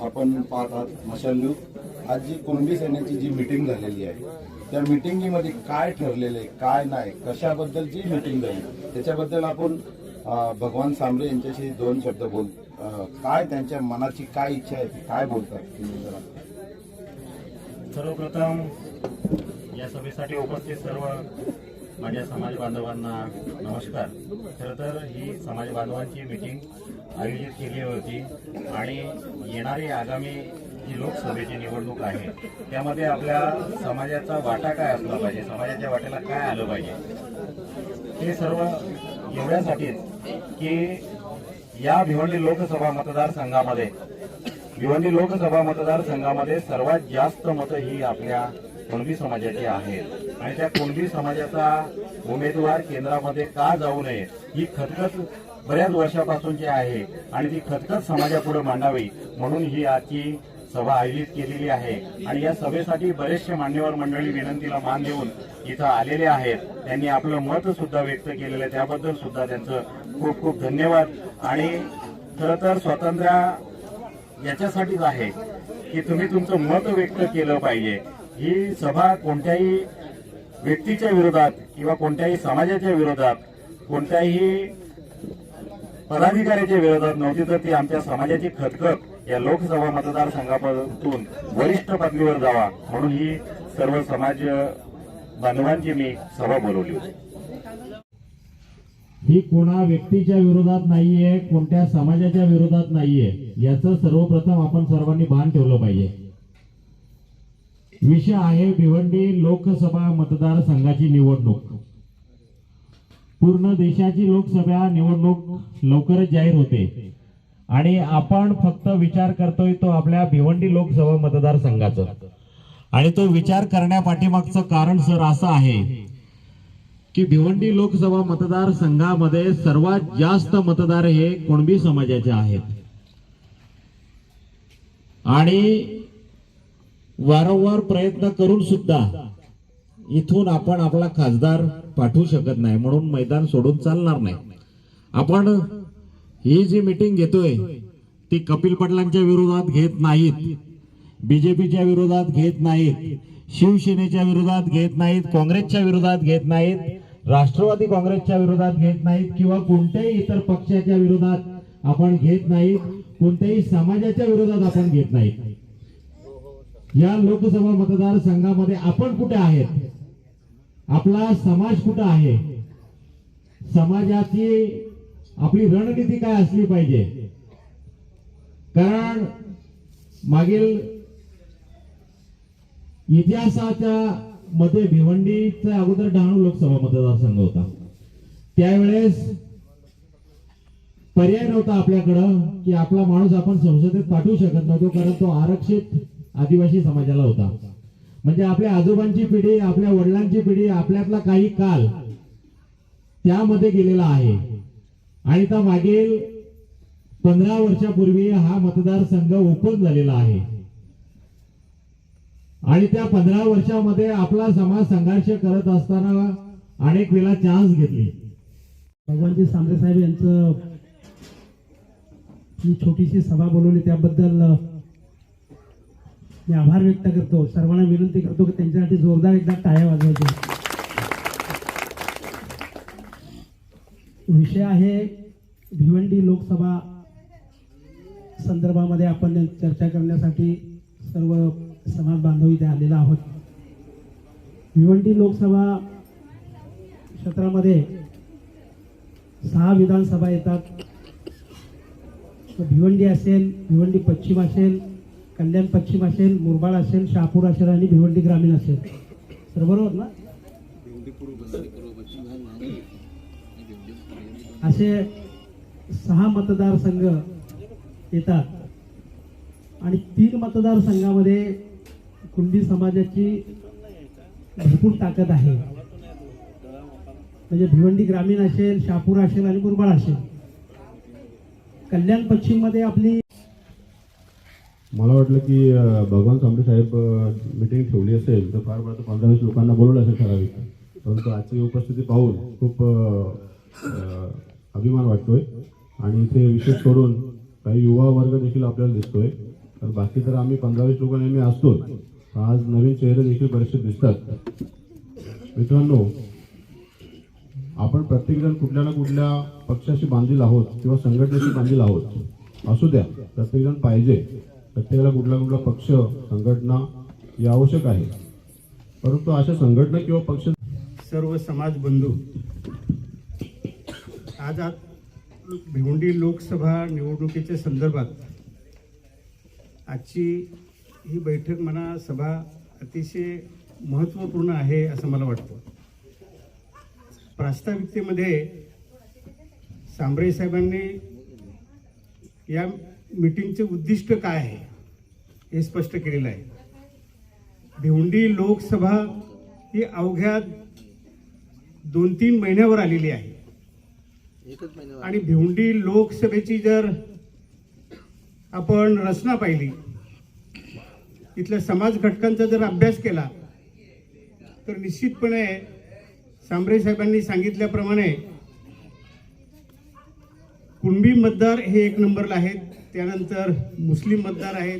आपण पाहत आहात मशाल. न्यूज आज जी कुणबी सैन्याची जी मिटिंग झालेली आहे त्या मिटिंगीमध्ये काय ठरलेलं आहे काय नाही कशाबद्दल जी मिटिंग झाली त्याच्याबद्दल आपण भगवान सांबरे यांच्याशी दोन शब्द बोल काय त्यांच्या मनाची काय इच्छा आहे ती काय बोलतात? सर्वप्रथम या सभेसाठी उपस्थित सर्व माझ्या समाज बांधवांना नमस्कार. खरं तर ही समाज बांधवांची मीटिंग आयोजित केली होती आणि येणारी आगामी जी लोकसभेची निवडणूक आहे त्यामध्ये आपल्या समाजाचा वाटा काय असला पाहिजे? समाजाच्या वाट्याला काय आलं पाहिजे? हे सर्व एवढ्यासाठीच की या भिवंडी लोकसभा मतदारसंघामध्ये भिवंडी लोकसभा मतदारसंघामध्ये सर्वात जास्त मतं ही आपल्या कुणबी समाजाची आहेत? आणि त्या कुणबी समाजाचा उमेदवार केंद्रामध्ये का जाऊ नये? ही खतखत बऱ्याच वर्षापासूनची आहे आणि ती खतखत समाजापुढे मांडावी म्हणून ही आजची सभा आयोजित केलेली आहे. आणि या सभेसाठी बरेचसे मान्यवर मंडळी विनंतीला मान देऊन इथं आलेले आहेत. त्यांनी आपलं मत सुद्धा व्यक्त केलेलं आहे. त्याबद्दल सुद्धा त्यांचं खूप खूप धन्यवाद. आणि खरं तर स्वातंत्र्य याच्यासाठीच आहे की तुम्ही तुमचं मत व्यक्त केलं पाहिजे. ही सभा कोणत्याही व्यक्तीच्या विरोधात किंवा कोणत्याही समाजाच्या विरोधात कोणत्याही पदाधिकाऱ्याच्या विरोधात नव्हती तर ती आमच्या समाजाची खतखत या लोकसभा मतदारसंघातून वरिष्ठ पदवीवर जावा म्हणून ही सर्व समाज बांधवांची मी सभा बोलवली होती. ही कोणा व्यक्तीच्या विरोधात नाहीये कोणत्या समाजाच्या विरोधात नाहीये याचं सर्वप्रथम आपण सर्वांनी भान ठेवलं पाहिजे. विषय आहे भिवंडी लोकसभा मतदारसंघाची निवडणूक. पूर्ण देशाची लोकसभा निवडणूक लवकरच जाहीर होते. आणि आपण फक्त विचार करतोय तो आपल्या भिवंडी लोकसभा मतदारसंघाचा. आणि तो विचार करण्यापाठीमागचं कारण सर असं आहे की भिवंडी लोकसभा मतदारसंघामध्ये सर्वात जास्त मतदार हे कुणबी समाजाचे आहेत? आणि वारंवार प्रयत्न करून सुद्धा इथून आपण आपला खासदार पाठवू शकत नाही म्हणून मैदान सोडून चालणार नाही. आपण ही जी मिटिंग घेतोय ती कपिल पटलांच्या विरोधात घेत नाहीत बीजेपीच्या विरोधात घेत नाहीत शिवसेनेच्या विरोधात घेत नाहीत काँग्रेसच्या विरोधात घेत नाहीत राष्ट्रवादी काँग्रेसच्या विरोधात घेत नाहीत किंवा कोणत्याही इतर पक्षाच्या विरोधात आपण घेत नाहीत कोणत्याही समाजाच्या विरोधात आपण घेत नाहीत. या लोकसभा मतदारसंघामध्ये आपण कुठे आहेत? आपला समाज कुठं आहे? समाजाची आपली रणनीती काय असली पाहिजे? कारण मागील इतिहासाच्या मध्ये भिवंडीचा अगोदर डहाणू लोकसभा मतदारसंघ होता. त्यावेळेस पर्याय नव्हता आपल्याकडं की आपला माणूस आपण संसदेत पाठवू शकत नव्हतो कारण तो आरक्षित आदिवासी समाजाला होता. म्हणजे आपल्या आजोबांची पिढी आपल्या वडिलांची पिढी आपल्यातला काही काल त्यामध्ये गेलेला आहे. आणि त्या मागील पंधरा वर्षापूर्वी हा मतदारसंघ ओपन झालेला आहे. आणि त्या पंधरा वर्षामध्ये आपला समाज संघर्ष करत असताना अनेक वेळा चान्स घेतली. भगवानजी सांबरे साहेब यांचं छोटीशी सभा बोलवली त्याबद्दल मी आभार व्यक्त करतो. सर्वांना विनंती करतो की त्यांच्यासाठी जोरदार एकदा टाळ्या वाजवायच्या. विषय आहे भिवंडी लोकसभा संदर्भामध्ये आपण चर्चा करण्यासाठी सर्व समाज बांधव इथे आलेला आहोत. भिवंडी लोकसभा क्षेत्रामध्ये सहा विधानसभा येतात. भिवंडी असेल भिवंडी पश्चिम असेल कल्याण पश्चिम असेल मुरबाड असेल शहापूर असेल आणि भिवंडी ग्रामीण असेल. तर बरोबर ना? असे सहा मतदारसंघ येतात. आणि तीन मतदारसंघामध्ये कुणबी समाजाची भरपूर ताकद आहे. म्हणजे भिवंडी ग्रामीण असेल शहापूर असेल आणि मुरबाड असेल. कल्याण पश्चिममध्ये आपली मला वाटलं की भगवान सांबरे साहेब मिटिंग ठेवली असेल तर फार फार तर पंधरा वीस लोकांना बोलवलं असेल ठराविक. परंतु आजची उपस्थिती पाहून खूप अभिमान वाटतोय. आणि इथे विशेष करून काही युवा वर्ग देखील आपल्याला दिसतोय. तर बाकी तर आम्ही पंधरा वीस लोक नेहमी असतोच आज नवीन चेहरे देखील बरेचसे दिसतात. मित्रांनो आपण प्रत्येकजण कुठल्या ना कुठल्या पक्षाशी बांधील आहोत किंवा संघटनेशी बांधील आहोत. असू द्या प्रत्येकजण पाहिजे. प्रत्येकाला कुठला कुठला पक्ष संघटना ही आवश्यक आहे. परंतु अशा संघटना किंवा पक्ष सर्व समाज बंधू आज आज भिवंडी लोकसभा निवडणुकीच्या संदर्भात आजची ही बैठक म्हणा सभा अतिशय महत्त्वपूर्ण आहे असं मला वाटतं. प्रास्ताविकतेमध्ये सांबरे साहेबांनी या मीटिंगचे उद्दिष्ट काय आहे? हे स्पष्ट केलेलं आहे. भिवंडी लोकसभा ही अवघ्या दोन तीन महिन्यावर आलेली आहे. आणि भिवंडी लोकसभेची जर आपण रचना पाहिली इथल्या समाज घटकांचा जर अभ्यास केला तर निश्चितपणे सांबरे साहेबांनी सांगितल्याप्रमाणे कुणबी मतदार हे एक नंबरला आहेत. त्यानंतर मुस्लिम मतदार आहेत.